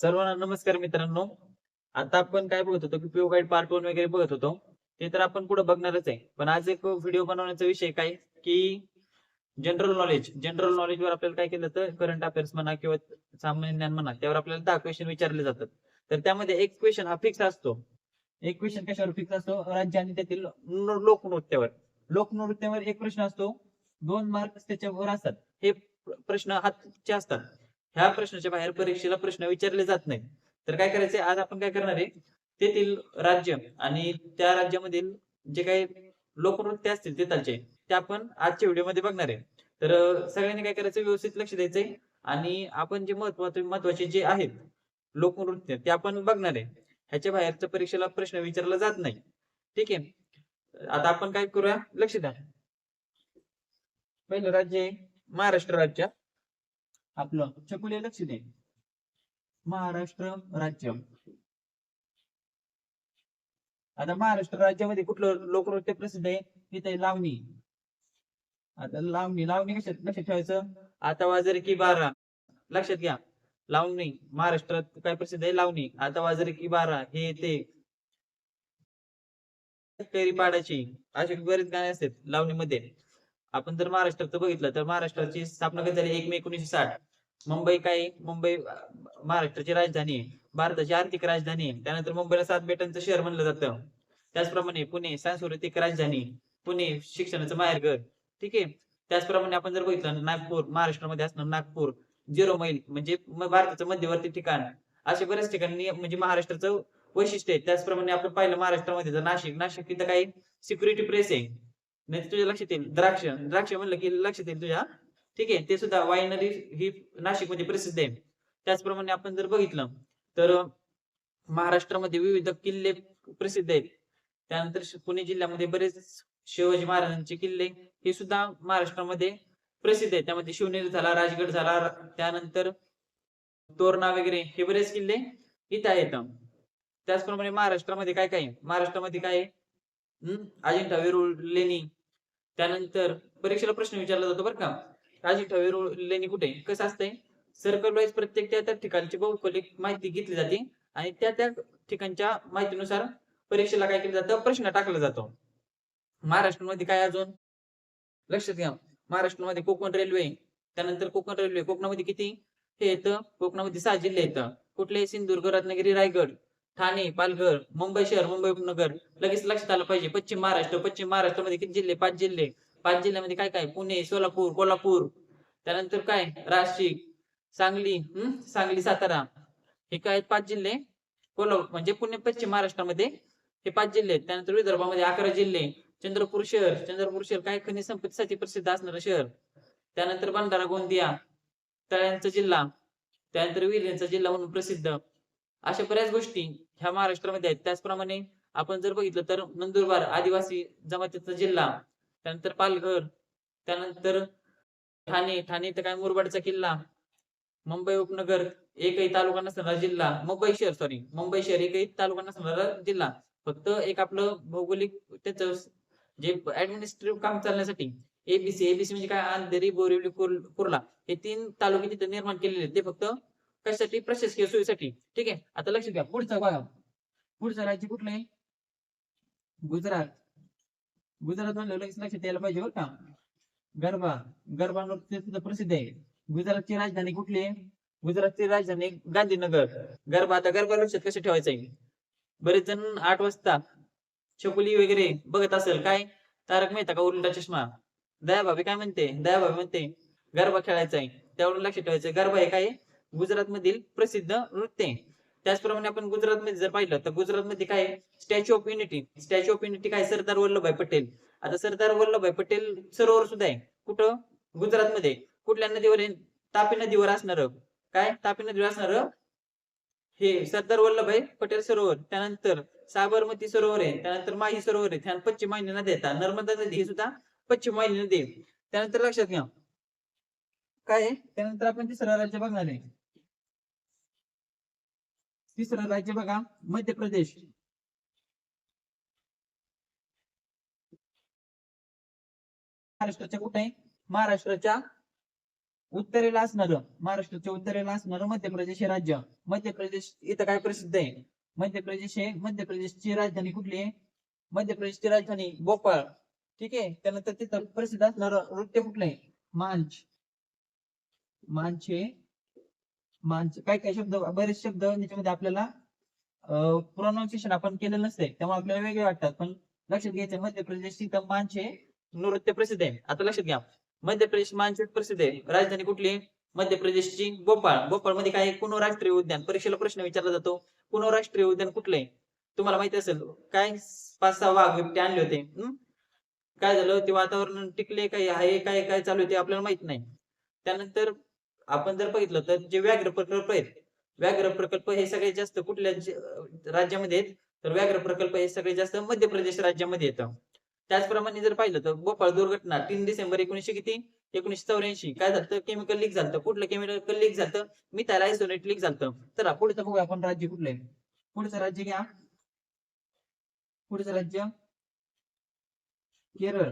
सर्वांना नमस्कार मित्रांनो. आता आपण काय बघत होतो की पीओ गाईड पार्ट वन वगैरे बघत होतो. ते तर आपण पुढे बघणारच आहे. पण आज एक व्हिडिओ बनवण्याचा विषय काय की जनरल नॉलेज जनरल नॉलेज वर आपल्याला काय केलं तर करंट अफेअर्स म्हणा किंवा सामान्य ज्ञान म्हणा त्यावर आपल्याला दहा क्वेश्चन विचारले जातात. तर त्यामध्ये एक क्वेश्चन हा फिक्स असतो. एक क्वेश्चन कशावर फिक्स असतो? राज्य आणि त्यातील लोकनृत्यावर. लोकनृत्यावर एक प्रश्न असतो. दोन मार्क्स त्याच्यावर असतात. हे प्रश्न हातचे असतात. ह्या प्रश्नाच्या बाहेर परीक्षेला प्रश्न विचारले जात नाही तर काय करायचे आज आपण काय करणार आहे? तेथील राज्य आणि त्या राज्यामधील जे काही लोकनृत्य असतील तिथलचे ते आपण आजच्या व्हिडिओमध्ये बघणार आहे. तर सगळ्यांनी काय करायचं? व्यवस्थित लक्ष द्यायचंय. आणि आपण जे महत्त्वाचे महत्त्वाचे जे आहेत लोकनृत्य ते आपण बघणार आहे. ह्याच्या बाहेरच्या परीक्षेला प्रश्न विचारला जात नाही. ठीक आहे? आता आपण काय करूया? लक्ष द्या. पहिलं राज्य आहे महाराष्ट्र राज्य. आपलं. चकुले लक्ष दे. महाराष्ट्र राज्य. आता महाराष्ट्र राज्यामध्ये कुठलं लोकनृत्य प्रसिद्ध आहे? तिथे लावणी. आता लावणी लावणी कशात लक्षात ठेवायचं? आता वाजर की बारा. लक्षात घ्या. लावणी महाराष्ट्रात काय प्रसिद्ध आहे? लावणी. आता वाजर की बारा हे ते. पाडाची. असे बरेच गाणे असतात लावणीमध्ये. आपण जर महाराष्ट्रात बघितलं तर महाराष्ट्राची स्थापना कधी झाली? एक मे एकोणीशे साठ. मुंबई काय? मुंबई महाराष्ट्राची राजधानी आहे. भारताची आर्थिक राजधानी आहे. त्यानंतर मुंबईला सात बेटांचं शहर म्हणलं जातं. त्याचप्रमाणे पुणे सांस्कृतिक राजधानी पुणे शिक्षणाचं माहेरघर ठीक आहे? त्याचप्रमाणे आपण जर बघितलं नागपूर महाराष्ट्रामध्ये असणार नागपूर झिरो मैल म्हणजे भारताचं मध्यवर्ती ठिकाण. असे बरेच ठिकाणी म्हणजे महाराष्ट्राचं वैशिष्ट्य आहे. त्याचप्रमाणे आपण पाहिलं महाराष्ट्रामध्ये जर नाशिक नाशिक तिथं काही सिक्युरिटी प्रेस आहे. नाही तुझ्या लक्षात येईल. द्राक्ष द्राक्ष म्हणलं की लक्षात येईल तुझ्या ठीक आहे? ते सुद्धा वायनरी ही नाशिकमध्ये प्रसिद्ध आहे. त्याचप्रमाणे आपण जर बघितलं तर महाराष्ट्रामध्ये विविध किल्ले प्रसिद्ध आहेत. त्यानंतर पुणे जिल्ह्यामध्ये बरेच शिवाजी महाराजांचे किल्ले हे सुद्धा महाराष्ट्रामध्ये प्रसिद्ध आहेत. त्यामध्ये शिवनेरी झाला राजगड झाला त्यानंतर तोरणा वगैरे हे बरेच किल्ले इथे आहेत. त्याचप्रमाणे महाराष्ट्रामध्ये काय काय? आहे? महाराष्ट्रामध्ये काय आहे? अजिंठा वेरूळ लेणी. त्यानंतर परीक्षेला प्रश्न विचारला जातो बरं का? अजिंठा वेरूळ लेणी कुठे? कसं असतंय? सर्कल वाईज प्रत्येक त्या त्या ठिकाणची भौगोलिक माहिती घेतली जाते आणि त्या त्या ठिकाणच्या माहितीनुसार परीक्षेला काय केलं जातं? प्रश्न टाकला जातो. महाराष्ट्रामध्ये काय अजून? लक्षात घ्या. महाराष्ट्रामध्ये कोकण रेल्वे त्यानंतर कोकण रेल्वे कोकणामध्ये किती? हे येतं कोकणामध्ये सहा जिल्हे येतं कुठले? सिंधुदुर्ग रत्नागिरी रायगड ठाणे पालघर मुंबई शहर मुंबई उपनगर. लगेच लक्षात आलं पाहिजे. पश्चिम महाराष्ट्र पश्चिम महाराष्ट्रामध्ये किती जिल्हे? पाच जिल्हे. पाच जिल्ह्यामध्ये काय काय? पुणे सोलापूर कोल्हापूर. त्यानंतर काय? नाशिक सांगली हम्म सांगली सातारा. हे काय आहेत पाच जिल्हे? कोल्हापूर म्हणजे पुणे पश्चिम महाराष्ट्रामध्ये हे पाच जिल्हे आहेत. त्यानंतर विदर्भामध्ये अकरा जिल्हे. चंद्रपूर शहर. चंद्रपूर शहर काय? खनिज संपत्तीसाठी प्रसिद्ध असणारं शहर. त्यानंतर भंडारा गोंदिया. तळ्यांचा जिल्हा. त्यानंतर विहिरींचा जिल्हा म्हणून प्रसिद्ध. अशा बऱ्याच गोष्टी ह्या महाराष्ट्रामध्ये आहेत. त्याचप्रमाणे आपण जर बघितलं तर नंदुरबार आदिवासी जमातीचा जिल्हा. त्यानंतर पालघर त्यानंतर ठाणे ठाणे तर काय मुरबाडचा किल्ला मुंबई उपनगर एकही तालुका नसणारा जिल्हा मुंबई शहर सॉरी मुंबई शहर एकही तालुका नसणारा जिल्हा. फक्त एक आपलं भौगोलिक त्याचं जे ऍडमिनिस्ट्रेटिव्ह काम चालण्यासाठी एबीसी एबीसी म्हणजे काय? अंधेरी बोरिवली कुर्ला हे तीन तालुके तिथे निर्माण केलेले आहेत. ते फक्त कशासाठी? प्रशासकीय सोयीसाठी. ठीक आहे? आता लक्ष द्या. पुढचं बघा पुढचं राज्य कुठलं आहे? गुजरात. गुजरात म्हणलं लगेच लक्षात यायला पाहिजे बरं का. गरबा गरबा नृत्य सुद्धा प्रसिद्ध आहे. गुजरातची राजधानी कुठली आहे? गुजरातची राजधानी गांधीनगर. गरबा आता गरबा लक्षात कसं ठेवायचं आहे? बरेच जण आठ वाजता छकुली वगैरे बघत असेल. काय? तारक मेहता का उलटा चष्मा? दया भाभी काय म्हणते? दया भाभी म्हणते गरबा खेळायचा आहे. त्यावरून लक्षात ठेवायचं गरबा हे काय? गुजरात मधील प्रसिद्ध नृत्य आहे. त्याचप्रमाणे आपण गुजरातमध्ये जर पाहिलं तर गुजरात मध्ये काय statue of unity statue of unity काय? सरदार वल्लभभाई पटेल. आता सरदार वल्लभभाई पटेल सरोवर सुद्धा आहे. कुठं? गुजरात मध्ये कुठल्या नदीवर आहे? तापी नदीवर असणार. काय? तापी नदीवर असणार हे सरदार वल्लभभाई पटेल सरोवर. त्यानंतर साबरमती सरोवर आहे. त्यानंतर माही सरोवर आहे. त्यानंतर पश्चिम वाहिनी नदी येतात नर्मदा नदी ही सुद्धा पश्चिम वाहिनी नदी त्यानंतर लक्षात घ्या. काय आहे? त्यानंतर आपण तिसरा राज्य बघणार आहे. तिसरं राज्य बघा मध्य प्रदेश. महाराष्ट्राच्या कुठे? महाराष्ट्राच्या उत्तरेला असणार महाराष्ट्राच्या उत्तरेला असणार मध्य प्रदेश हे राज्य. मध्य प्रदेश इथं काय प्रसिद्ध आहे? मध्य प्रदेश हे मध्य प्रदेशची राजधानी कुठली आहे? मध्य प्रदेशची राजधानी भोपाळ. ठीक आहे? त्यानंतर तिथं प्रसिद्ध असणार नृत्य कुठलं आहे? मांच मांचे माणसं काय काय शब्द बरेच शब्द याच्यामध्ये आपल्याला प्रोनाऊन्सिएशन आपण केलेलं नसते त्यामुळे आपल्याला वेगळे वाटतात. पण लक्षात घ्यायचं मध्य प्रदेश तिथं मानचे नृत्य प्रसिद्ध आहे. आता लक्षात घ्या. मध्य प्रदेश मानचे प्रसिद्ध आहे. राजधानी कुठली मध्य प्रदेशची भोपाळ. भोपाळमध्ये काय आहे? कुनो राष्ट्रीय उद्यान. परीक्षेला प्रश्न विचारला जातो. कुनो राष्ट्रीय उद्यान कुठलं आहे? तुम्हाला माहिती असेल काय पाच सहा वाघ बिबटे आणले होते. काय झालं? ते वातावरण टिकले काय आहे काय काय चालू आहे ते आपल्याला माहीत नाही. त्यानंतर आपण जर बघितलं तर जे व्याघ्र प्रकल्प आहेत व्याघ्र प्रकल्प हे सगळ्यात जास्त कुठल्या राज्यामध्ये आहेत? तर व्याघ्र प्रकल्प हे सगळ्यात जास्त मध्य प्रदेश राज्यामध्ये येतं. त्याचप्रमाणे जर पाहिलं तर भोपाळ दुर्घटना तीन डिसेंबर एकोणीशे किती? एकोणीशे चौऱ्याऐंशी. काय झालं? केमिकल लीक झालं कुठलं केमिकल लीक झालं मिथाईल आयसोनेट लीक झालं तर पुढचं बघूया आपण राज्य कुठलं आहे? पुढचं राज्य घ्या. पुढचं राज्य. केरळ.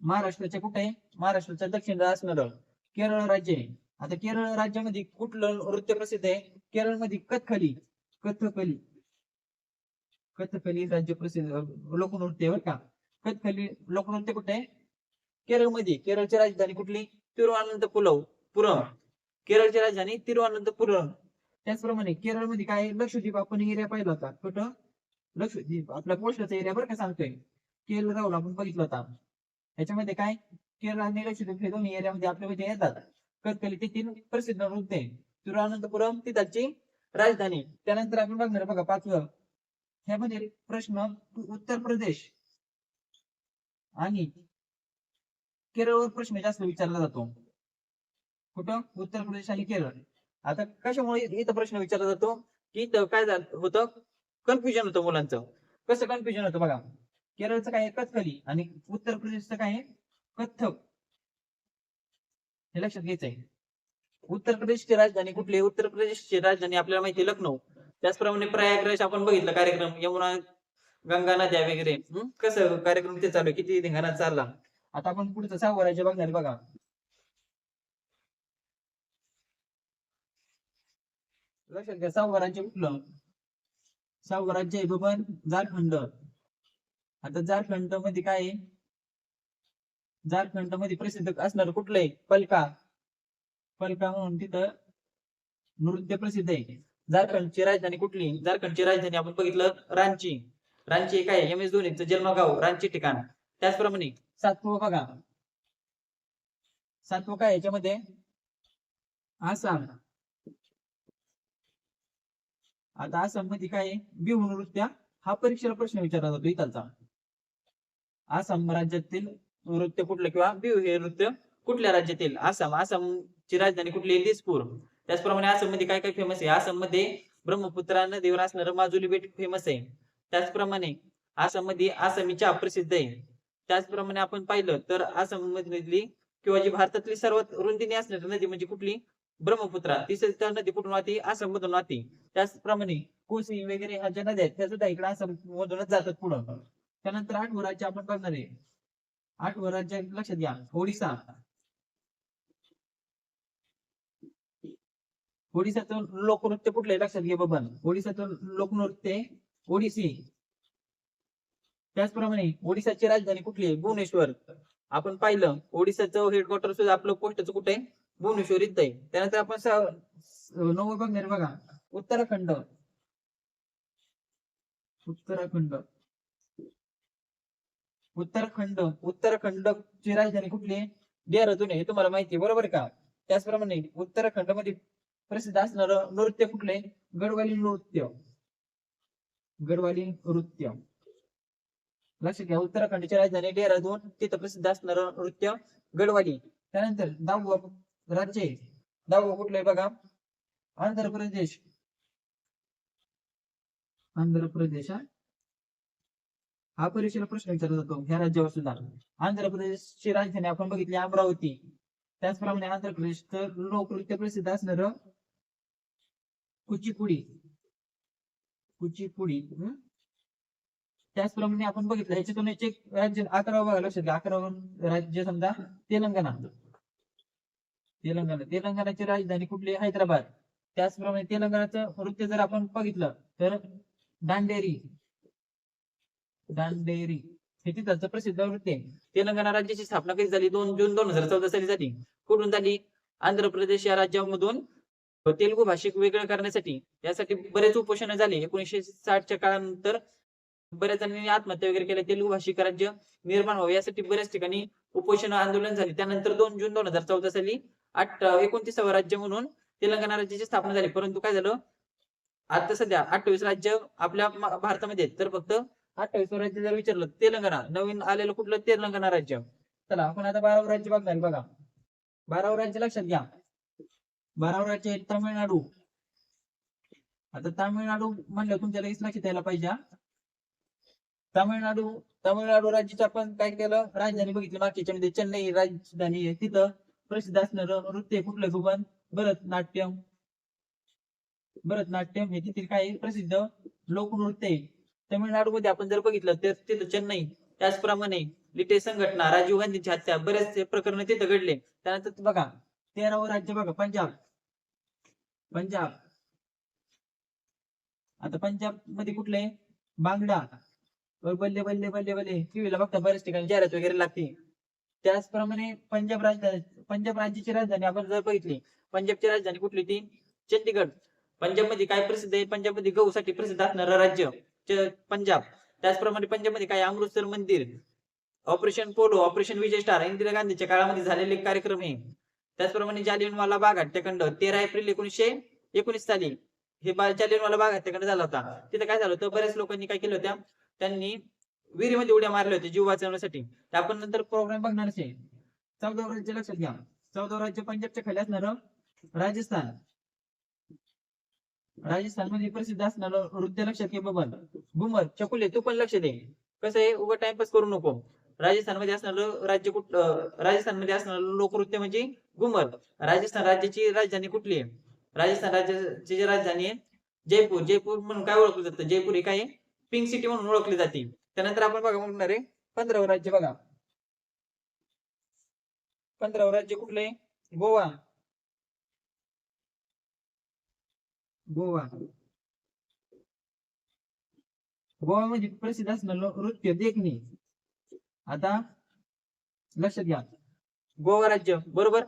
महाराष्ट्राच्या कुठे? आहे महाराष्ट्राच्या दक्षिणेला असणार केरळ राज्य आहे. आता केरळ राज्यामध्ये कुठलं नृत्य प्रसिद्ध आहे? केरळमध्ये कथकली कथकली कथकली राज्य प्रसिद्ध लोकनृत्य आहे बरं का. कथकली लोकनृत्य कुठे आहे? केरळमध्ये. केरळची राजधानी कुठली? तिरुअनंतपुरम पुरम. केरळची राजधानी तिरुअनंतपुरम. त्याचप्रमाणे केरळमध्ये काय लक्षद्वीप आपण एरिया पाहिला होता. कुठं? लक्षद्वीप. आपला पोस्टाचा एरिया बरं का सांगतोय. केरळ राहुल आपण बघितलं होता. याच्यामध्ये काय? केरळ आणि लक्षद्वीप हे दोन्ही एरियामध्ये आपल्यामध्ये येतात. कथकली ते तीन प्रसिद्ध नृत्य आहे तिरुअनंतपुरम त्याची राजधानी. त्यानंतर आपण बघणार बघा पाचवं. ह्यामध्ये प्रश्न उत्तर प्रदेश. आणि केरळवर प्रश्न जास्त विचारला जातो. कुठं? उत्तर प्रदेश आणि केरळ. आता कशामुळे इथं प्रश्न विचारला जातो? की इथं काय झालं होतं? कन्फ्युजन होतं मुलांचं. कसं कन्फ्युजन होतं बघा? केरळचं काय आहे कथकली आणि उत्तर प्रदेशचं काय आहे? कथक हे लक्षात घ्यायचं आहे उत्तर प्रदेशची राजधानी कुठली उत्तर प्रदेशची राजधानी आपल्याला माहिती लखनौ. त्याचप्रमाणे प्रयागराज आपण बघितलं कार्यक्रम यमुना गंगा नद्या वगैरे. कसं कार्यक्रम ते चालू किती धिंगाणा चालला? आता आपण पुढचं सहावं राज्य बघणार बघा. लक्षात घ्या सहावं राज्य कुठलं? सहावं राज्य आहे बबन झारखंड. आता झारखंडमध्ये काय आहे? झारखंडमध्ये प्रसिद्ध असणार कुठलं आहे पलका. पलका म्हणून तिथं नृत्य प्रसिद्ध आहे. झारखंडची राजधानी कुठली? झारखंडची राजधानी आपण बघितलं रांची. रांची काय एम एस धोनीचं जन्मगाव रांची ठिकाण. त्याचप्रमाणे सातवं बघा. सातवं काय याच्यामध्ये? आसाम. आता आसाममध्ये काय आहे? बिहू नृत्य. हा परीक्षेला प्रश्न विचारला जातो इथलचा. आसाम राज्यातील नृत्य कुठलं किंवा बिहू हे नृत्य कुठल्या राज्यातील? आसाम. आसामची राजधानी कुठली दिसपूर त्याचप्रमाणे आसाममध्ये काय काय फेमस आहे? आसाममध्ये ब्रह्मपुत्रा नदीवर असणारं माजुली बेट फेमस आहे. त्याचप्रमाणे आसाममध्ये आसामी चहा प्रसिद्ध आहे. त्याचप्रमाणे आपण पाहिलं तर आसाम मधली किंवा जी भारतातली सर्वात रुंदीने असणारी नदी म्हणजे कुठली? ब्रह्मपुत्रा. तिसरी त्या नदी कुठून वाहते? आसाम मधून वाहते. त्याचप्रमाणे कोसी वगैरे ह्या ज्या नद्या आहेत त्या सुद्धा इकडे आसाम मधूनच जातात पुढं. त्यानंतर आठ राज्य आपण बघणार आहे. आठ वराचे लक्षात घ्या. ओडिसा. ओडिसाचं लोकनृत्य कुठलं आहे लक्षात घे बाबा. ओडिसाचं लोकनृत्य ओडिसी. त्याचप्रमाणे ओडिसाची राजधानी कुठली आहे? भुवनेश्वर. आपण पाहिलं ओडिसाचं हेडक्वार्टर सुद्धा आपलं पोस्टाचं कुठे आहे? भुवनेश्वर इथं आहे. त्यानंतर आपण सा- बघणार बघा. उत्तराखंड. उत्तराखंड. उत्तराखंड उत्तराखंडची राजधानी कुठली? आहे देहरादून हे तुम्हाला माहिती आहे बरोबर का? त्याचप्रमाणे उत्तराखंडमध्ये प्रसिद्ध असणार नृत्य कुठले गडवाली नृत्य. गडवाली नृत्य. लक्षात घ्या उत्तराखंडची राजधानी देहरादून तिथं प्रसिद्ध असणार नृत्य गडवाली. त्यानंतर दहावं राज्य आहे. दहावं कुठलं आहे बघा? आंध्र प्रदेश. आंध्र प्रदेश हा परीक्षेला प्रश्न विचारला जातो. ह्या राज्यावर सुद्धा. आंध्र प्रदेशची राजधानी आपण बघितली अमरावती. त्याचप्रमाणे आंध्र तर लोकनृत्य प्रसिद्ध असणार कुचिपुडी. कुचिपुडी त्याचप्रमाणे आपण बघितलं ह्याच्यातून एक राज्य अकरावं बघा लक्षात घ्या. अकरावं राज्य समजा तेलंगणा. तेलंगणा. तेलंगणाची राजधानी कुठली? हैदराबाद. त्याचप्रमाणे तेलंगणाचं नृत्य जर आपण बघितलं तर दांडेरी. दांडेरी हे तिथलचं प्रसिद्ध नृत्य आहे. तेलंगणा राज्याची स्थापना कधी झाली? दोन जून दोन हजार चौदा साली झाली कुठून झाली? आंध्र प्रदेश या राज्यामधून. तेलुगू भाषिक वेगळं करण्यासाठी. यासाठी बरेच उपोषण झाले. एकोणीसशे साठच्या काळानंतर बऱ्याच जणांनी आत्महत्या वगैरे केल्या. तेलुगू भाषिक राज्य निर्माण व्हावं. यासाठी बऱ्याच ठिकाणी उपोषण आंदोलन झाली. त्यानंतर दोन जून दोन हजार चौदा साली आठ एकोणतीसावं राज्य म्हणून तेलंगणा राज्याची स्थापना झाली. परंतु काय झालं? आता सध्या अठ्ठावीस राज्य आपल्या भारतामध्ये आहेत. तर फक्त अठ्ठावीस राज्य जर विचारलं तेलंगणा नवीन आलेलं कुठलं? तेलंगणा राज्य. चला आपण आता बारावं राज्य बघणार बघा. बारावं राज्य लक्षात घ्या. बारावं राज्य आहे तामिळनाडू. आता तामिळनाडू म्हणलं तुमच्या लगेच लक्षात यायला पाहिजे तामिळनाडू तामिळनाडू राज्याचं आपण काय केलं? राजधानी बघितली मागच्या मध्ये चेन्नई राजधानी आहे. तिथं प्रसिद्ध असणारं नृत्य कुठलं गुबन भरतनाट्यम. भरतनाट्यम हे तिथील काही प्रसिद्ध लोकनृत्य तमिळनाडूमध्ये तामिळनाडू मध्ये आपण जर बघितलं तर तिथं चेन्नई त्याचप्रमाणे लिटे संघटना राजीव गांधींची हत्या बरेचसे प्रकरण तिथं घडले. त्यानंतर बघा तेरावं राज्य बघा पंजाब. पंजाब. आता पंजाबमध्ये कुठले बांगडा. बल्ले बल्ले बल्ले बल्ले. टीव्हीला बघता बऱ्याच ठिकाणी जाहिरात वगैरे लागते. त्याचप्रमाणे पंजाब राजधानी पंजाब राज्याची राजधानी आपण जर बघितली पंजाबची राजधानी कुठली ती? चंदीगड. पंजाबमध्ये काय प्रसिद्ध आहे? पंजाबमध्ये गहूसाठी प्रसिद्ध असणारं राज्य. पंजाब. त्याचप्रमाणे पंजाबमध्ये काय अमृतसर मंदिर operation polo operation Vijay star Indira गांधीच्या काळामध्ये झालेले कार्यक्रम आहे. त्याचप्रमाणे जालियनवाला बाग हत्याकांड तेरा एप्रिल एकोणीसशे एकोणीस साली हे बा- जालियनवाला बाग हत्याकांड झाला होता. तिथे काय झालं होतं? बऱ्याच लोकांनी काय केलं होत्या त्यांनी विहिरीमध्ये उड्या मारल्या होत्या जीव वाचवण्यासाठी. आपण नंतर प्रोग्राम बघणारच आहे. चौदा राज्य लक्षात घ्या. चौदा राज्य पंजाबच्या खाली असणार राजस्थान. राजस्थानमध्ये प्रसिद्ध असणार नृत्य लक्षात घे बबन घुमर चकुले तू पण लक्ष दे. कसं आहे उगा टाइमपास करू नको. राजस्थानमध्ये असणारं राज्य कुठ राजस्थानमध्ये असणारं लोकनृत्य म्हणजे घुमर. राजस्थान राज्याची राजधानी कुठली आहे? राजस्थान राज्याची जी राजधानी आहे जयपूर. जयपूर म्हणून काय ओळखलं जातं? जयपूर हे काय आहे? पिंक सिटी म्हणून ओळखली जाते. त्यानंतर आपण बघा म्हणणार आहे पंधरावं राज्य बघा. पंधरावं राज्य कुठलं आहे? गोवा. गोवा. गोवा म्हणजे प्रसिद्ध असणारं नृत्य देखणी. आता लक्षात घ्या. गोवा राज्य बरोबर?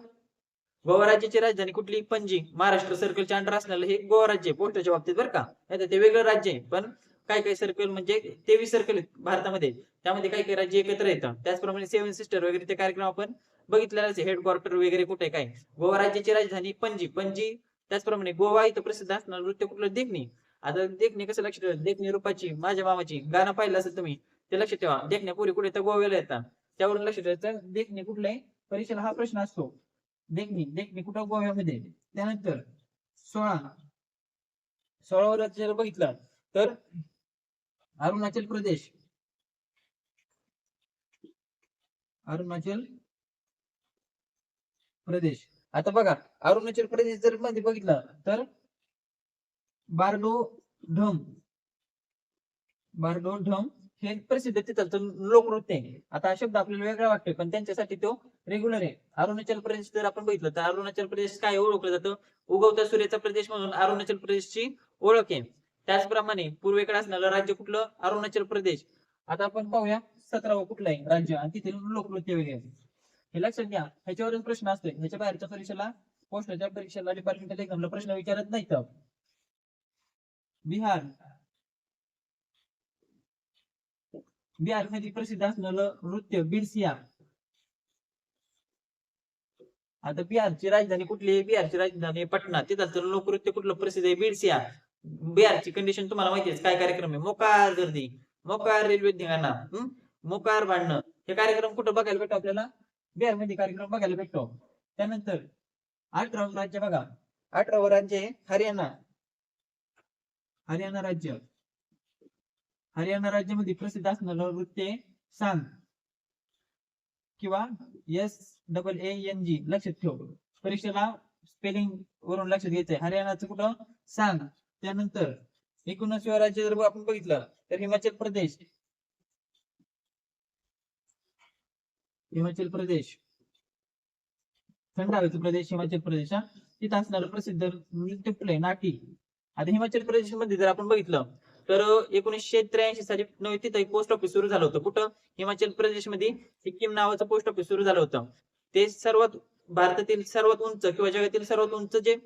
गोवा राज्याची राजधानी कुठली? पणजी. महाराष्ट्र सर्कलच्या अंडर असणार हे गोवा राज्य पोस्टाच्या बाबतीत बरं का? नाहीतर ते वेगळं राज्य आहे पण काही काही सर्कल म्हणजे तेवीस सर्कल आहेत भारतामध्ये. त्यामध्ये काही काही राज्य एकत्र येतात त्याचप्रमाणे सेव्हन सिस्टर वगैरे ते कार्यक्रम आपण बघितलेलाच आहे. हेडक्वार्टर वगैरे कुठे काय? गोवा राज्याची राजधानी पणजी. पणजी त्याचप्रमाणे गोवा इथं प्रसिद्ध असणार नृत्य कुठलं? देखणी. आता देखणी कसं लक्ष ठेवा? देखणी रूपाची माझ्या मामाची गाणं पाहिलं असेल तुम्ही ते लक्ष ठेवा. देखण्या पुरी कुठे? तर गोव्याला येतात. त्यावरून लक्ष ठेवायचं देखणे कुठल्याही परीक्षेला हा प्रश्न असतो. देखणी देखणी कुठं? गोव्यामध्ये. त्यानंतर सोळा. सोळावर जर बघितलं तर अरुणाचल प्रदेश. अरुणाचल प्रदेश. आता बघा अरुणाचल प्रदेश जर मध्ये बघितलं तर बार्डो ढम बार्डो ढम हे प्रसिद्ध तिथलं लोकनृत्य आहे. आता हा शब्द आपल्याला वेगळा वाटतोय पण त्यांच्यासाठी तो रेग्युलर आहे. अरुणाचल प्रदेश जर आपण बघितलं तर अरुणाचल प्रदेश काय ओळखलं जातं? उगवता सूर्याचा प्रदेश म्हणून अरुणाचल प्रदेशची ओळख आहे. त्याचप्रमाणे पूर्वेकडे असणारं राज्य कुठलं? अरुणाचल प्रदेश. आता आपण पाहूया सतरावं कुठलं आहे राज्य? आणि तिथे लोकनृत्य वेगळे हे लक्षात घ्या. ह्याच्यावरच प्रश्न असतोय. ह्याच्या बाहेरच्या परीक्षेला पोस्टाच्या परीक्षेला डिपार्टमेंटल एक्झामला प्रश्न विचारत नाही तर बिहार. बिहारमध्ये प्रसिद्ध असणारं नृत्य बिरसिया. आता बिहारची राजधानी कुठली आहे? बिहारची राजधानी आहे पटना. तिथं तर लोकनृत्य कुठलं प्रसिद्ध आहे? बिरसिया. बिहारची कंडिशन तुम्हाला माहिती आहे. काय कार्यक्रम आहे? मोकार गर्दी. मोकार रेल्वे धिंगाणा. मोकार भांडणं. हे कार्यक्रम कुठं बघायला भेटतो आपल्याला? बिहारमध्ये कार्यक्रम बघायला भेटतो. त्यानंतर अठरावं राज्य बघा. अठरावं राज्य हरियाणा. हरियाणा राज्य. हरियाणा राज्यामध्ये प्रसिद्ध असणारं नृत्य सांग. किंवा S double A N G. लक्षात ठेव. परीक्षेला स्पेलिंग वरून लक्षात घ्यायचंय. हरियाणाचं कुठं? सांग. त्यानंतर एकोणीसव्या राज्य जर आपण बघितलं तर हिमाचल प्रदेश. हिमाचल प्रदेश. थंड हवेचा प्रदेश हिमाचल प्रदेश हा? तिथं असणारं प्रसिद्ध नृत्य फुले नाटी. आता हिमाचल प्रदेशमध्ये जर आपण बघितलं तर एकोणीसशे त्र्याऐंशी साली नवी तिथं एक पोस्ट ऑफिस सुरू झालं होतं. कुठं? हिमाचल प्रदेशमध्ये सिक्कीम नावाचं पोस्ट ऑफिस सुरू झालं होतं. ते सर्वात भारतातील सर्वात उंच किंवा जगातील सर्वात उंच जे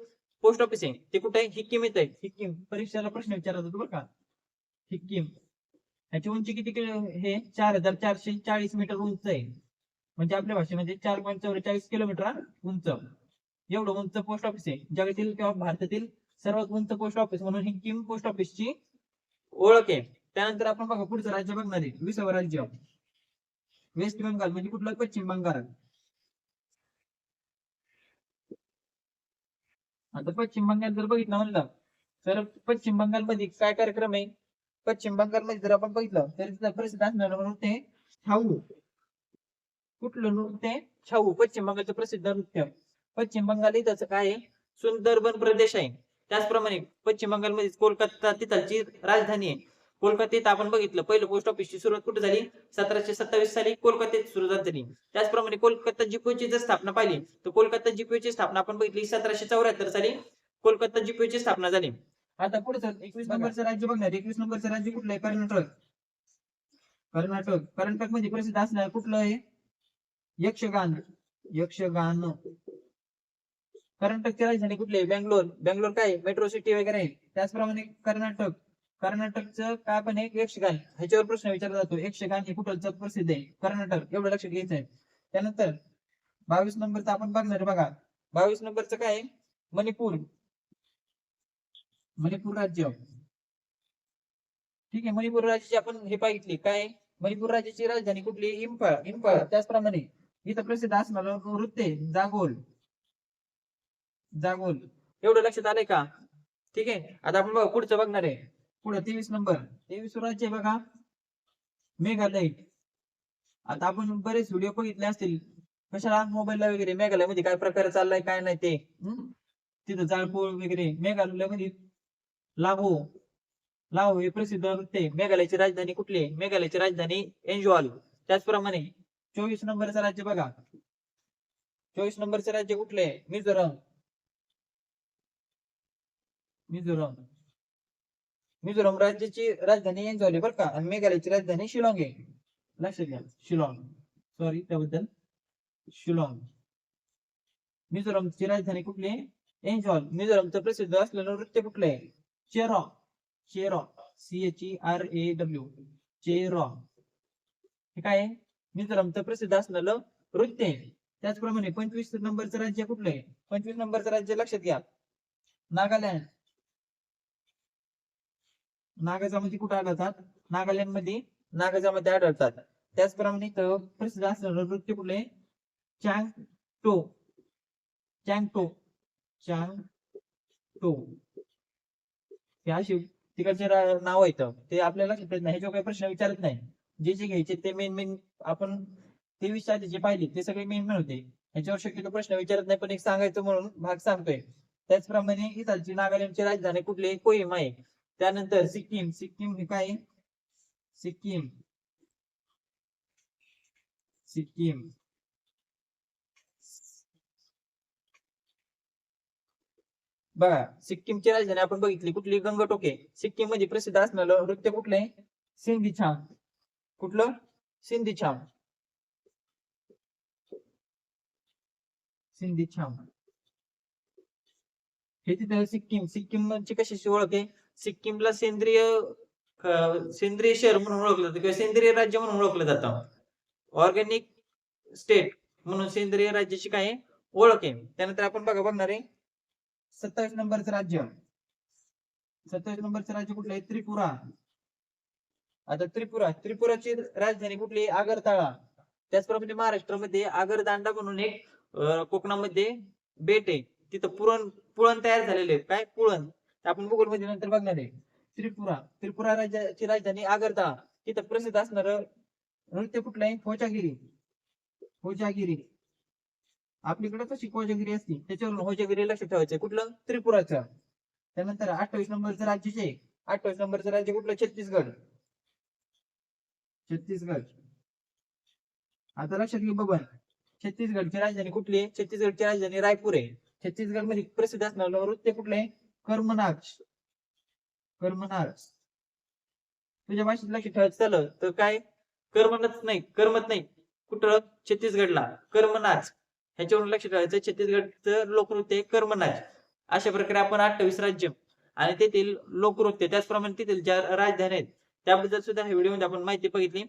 पोस्ट ऑफिस आहे ते कुठे आहे? हिक्कीम येत आहे. हिक्कीम परीक्षेला प्रश्न विचारला जातो बरं का? हिक्कीम ह्याची उंची किती किलो हे? चार हजार चारशे चाळीस मीटर उंच आहे. म्हणजे आपल्या भाषेमध्ये चार पॉईंट चौवेचाळीस किलोमीटर उंच. एवढं उंच पोस्ट ऑफिस आहे. जगातील किंवा भारतातील सर्वात उंच पोस्ट ऑफिस म्हणून हिक्कीम पोस्ट ऑफिसची ओळख आहे. त्यानंतर आपण बघा पुढचं राज्य बघणार आहे. विसावं राज्य. वेस्ट बंगाल म्हणजे कुठलं? पश्चिम बंगाल. आता पश्चिम बंगाल जर बघितलं म्हणलं तर पश्चिम बंगाल मध्ये काय कार्यक्रम आहे? पश्चिम बंगाल मध्ये जर आपण बघितलं तर तिथं प्रसिद्ध असणार म्हणून ते ठाऊ कुठलं नृत्य? छाऊ पश्चिम बंगालचं प्रसिद्ध नृत्य. पश्चिम बंगाल इथं काय आहे? सुंदरबन प्रदेश आहे. त्याचप्रमाणे पश्चिम बंगाल मध्ये कोलकाता तिथलची राजधानी आहे. कोलकात्यात आपण बघितलं पहिलं पोस्ट ऑफिसची सुरुवात कुठे झाली? सतराशे सत्तावीस साली कोलकात्यात सुरुवात झाली त्याचप्रमाणे कोलकाता जीपीओची जर स्थापना पाहिली तर कोलकाता जीपीओची स्थापना आपण बघितली सतराशे चौऱ्याहत्तर साली कोलकाता जीपीओची स्थापना झाली. आता पुढचं एकवीस नंबरचं राज्य बघणार. एकवीस नंबरचं राज्य कुठलं आहे? कर्नाटक. कर्नाटक. कर्नाटकमध्ये प्रसिद्ध असणार कुठलं आहे? यक्षगान यक्षगान. कर्नाटकची राजधानी कुठली? आहे बँगलोर. बँगलोर काय? मेट्रो सिटी वगैरे आहे. त्याचप्रमाणे कर्नाटक. कर्नाटकचं काय पण एक यक्षगान. ह्याच्यावर प्रश्न विचारला जातो. यक्षगान हे कुठं प्रसिद्ध आहे? कर्नाटक. एवढं लक्ष घ्यायचं आहे. त्यानंतर बावीस नंबरचं आपण बघणार बघा. बावीस नंबरचं काय आहे? मणिपूर. मणिपूर राज्य. ठीक आहे. मणिपूर राज्याची आपण हे पाहितली काय? मणिपूर राज्याची राजधानी कुठली? इम्फाळ इम्फाळ त्याचप्रमाणे इथं प्रसिद्ध असणार आहे, जागोल. जागोल. एवढं लक्षात आलंय का? ठीक आहे. आता आपण बघा पुढचं बघणार आहे. पुढे तेवीस नंबर. तेवीस राज्य आहे बघा. मेघालय. आता आपण बरेच व्हिडिओ बघितले असतील. कशाला मोबाईलला वगैरे मेघालयमध्ये काय प्रकार चाललाय काय नाही ते? तिथं जाळपोळ वगैरे मेघालयमध्ये लाहो लाहो हे प्रसिद्ध नृत्य. मेघालयची राजधानी कुठली आहे? मेघालयची राजधानी एन्जॉल त्याचप्रमाणे चोवीस नंबरचं राज्य बघा. चोवीस नंबरचं राज्य कुठले आहे? मिझोरम. मिझोरम. मिझोरम राज्याची राजधानी एन्जॉल आहे बरं का? आणि मेघालयची राजधानी शिलाँग आहे. लक्षात घ्या. शिलाँग. सॉरी त्याबद्दल. शिलाँग. मिझोरमची राजधानी कुठली एन्जॉल मिझोरमचं प्रसिद्ध नृत्य कुठलं आहे? Cheraw. C H E R A W Cheraw. हे काय आहे? मिझोरमचं प्रसिद्ध असलेलं नृत्य आहे त्याचप्रमाणे पंचवीस नंबरचं राज्य कुठलं आहे? पंचवीस नंबरचं राज्य लक्षात घ्या. नागालँड. नागाजामध्ये कुठे आढळतात? नागालँडमध्ये नागाजामध्ये आढळतात. त्याचप्रमाणे इथं प्रसिद्ध असलेलं नृत्य कुठलं आहे? टो चांग टो चँग टो हे अशी तिकडचे नाव आहेत. ते आपल्याला लक्षात येत नाही. ह्याच्यावर काही प्रश्न विचारत नाही. जे जे घ्यायचे ते मेन मेन आपण तेवीस आधी जे पाहिले ते सगळे मेन मेन होते. याच्यावर शक्यतो प्रश्न विचारत नाही पण एक सांगायचं म्हणून भाग सांगतोय. त्याचप्रमाणे इथालची नागालँडची राजधानी कुठली कोहिम आहे. त्यानंतर सिक्कीम. सिक्कीम हे काय सिक्कीम. सिक्कीम. बघा सिक्कीमची राजधानी आपण बघितली. कुठली? गंगटोके सिक्कीममध्ये प्रसिद्ध असणार नृत्य कुठलं आहे? सिंधी छान कुठलं? सिंधी छाम सिंधी छाम हे तिथे सिक्कीम सिक्कीम म्हणजे कशाची ओळख आहे? सिक्कीमला सेंद्रिय सेंद्रिय शहर म्हणून ओळखलं जातं किंवा सेंद्रिय राज्य म्हणून ओळखलं जातं. ऑर्गॅनिक स्टेट म्हणून सेंद्रिय राज्याची काय ओळख आहे. त्यानंतर आपण बघा बघणार आहे. सत्तावीस नंबरचं राज्य. सत्तावीस नंबरचं राज्य कुठलं आहे? त्रिपुरा. आता त्रिपुरा त्रिपुराची राजधानी कुठली? आगरताळा. त्याचप्रमाणे महाराष्ट्रामध्ये आगरदांडा म्हणून एक कोकणामध्ये बेट आहे. तिथं पुरण पुळण तयार झालेले आहे. काय? पुळण. आपण भूगोलमध्ये नंतर बघणार आहे. त्रिपुरा. त्रिपुरा राज्याची राजधानी आगरताळा. तिथं प्रसिद्ध असणार नृत्य कुठलं आहे होजागिरी. होजागिरी. आपलीकडे कशी कोजागिरी असते? त्याच्यावरून होजागिरी लक्षात ठेवायचं कुठलं? त्रिपुराचं. त्यानंतर अठ्ठावीस नंबरचं राज्य जे आहे, अठ्ठावीस नंबरचं राज्य कुठलं? छत्तीसगड. छत्तीसगड आता लक्षात घे बबन छत्तीसगडची राजधानी कुठली आहे? छत्तीसगडची राजधानी रायपूर आहे. छत्तीसगडमध्ये प्रसिद्ध असणार नृत्य कुठलं आहे? कर्मनाग कर्मनाग तुझ्या भाषेत लक्ष ठेवायचं झालं तर काय? कर्मनच नाही कर्मत नाही. कुठं? छत्तीसगडला कर्मनाच ह्याच्यावरून लक्ष ठेवायचं. छत्तीसगडचं लोकनृत्य कर्मनाच अशा प्रकारे आपण अठ्ठावीस राज्य आणि तेथील लोकनृत्य त्याचप्रमाणे तेथील ज्या राजधानी आहेत त्याबद्दल सुद्धा ह्या व्हिडिओमध्ये आपण माहिती बघितली.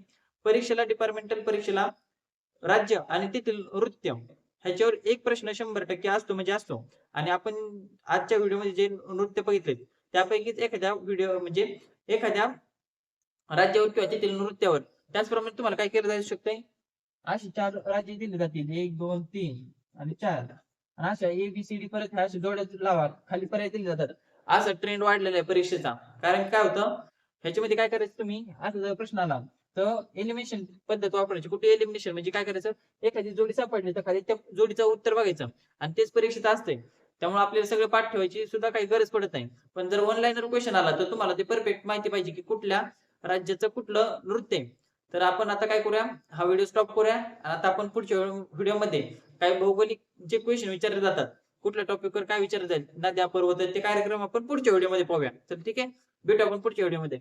परीक्षेला डिपार्टमेंटल परीक्षेला राज्य आणि तेथील नृत्य ह्याच्यावर एक प्रश्न शंभर टक्के असतो म्हणजे असतो. आणि आपण आजच्या व्हिडिओमध्ये जे नृत्य बघितले त्यापैकीच एखाद्या व्हिडिओ म्हणजे एखाद्या राज्यावर किंवा तेथील नृत्यावर त्याचप्रमाणे तुम्हाला काय केलं जाऊ शकतंय? अशी चार राज्य दिली जातील. एक दोन तीन आणि चार. आणि अशा ए बी सी डी परत ह्या अशा जोड्या लावा. खाली पर्याय दिले जातात. असा ट्रेंड वाढलेला आहे परीक्षेचा. कारण काय होतं? ह्याच्यामध्ये काय करायचं तुम्ही? असा जर प्रश्न आला तर एलिमिनेशन पद्धत वापरायची. कुठे एलिमिनेशन म्हणजे काय करायचं? एखादी जोडी सापडली तर खाली त्या जोडीचं उत्तर बघायचं. आणि तेच परीक्षेत असते त्यामुळे आपल्याला सगळं पाठ ठेवायची सुद्धा काही गरज पडत नाही. पण जर ऑनलाईन जर क्वेश्चन आला तर तुम्हाला ते परफेक्ट माहिती पाहिजे की कुठल्या राज्याचं कुठलं नृत्य आहे. तर आपण आता काय करूया? हा व्हिडिओ स्टॉप करूया. आणि आता आपण पुढच्या व्हिडिओमध्ये काही भौगोलिक जे क्वेश्चन विचारले जातात कुठल्या टॉपिकवर काय विचारलं जाईल? नद्या पर्वत ते कार्यक्रम आपण पुढच्या व्हिडिओमध्ये पाहूया. तर ठीक आहे? भेटू आपण पुढच्या व्हिडिओमध्ये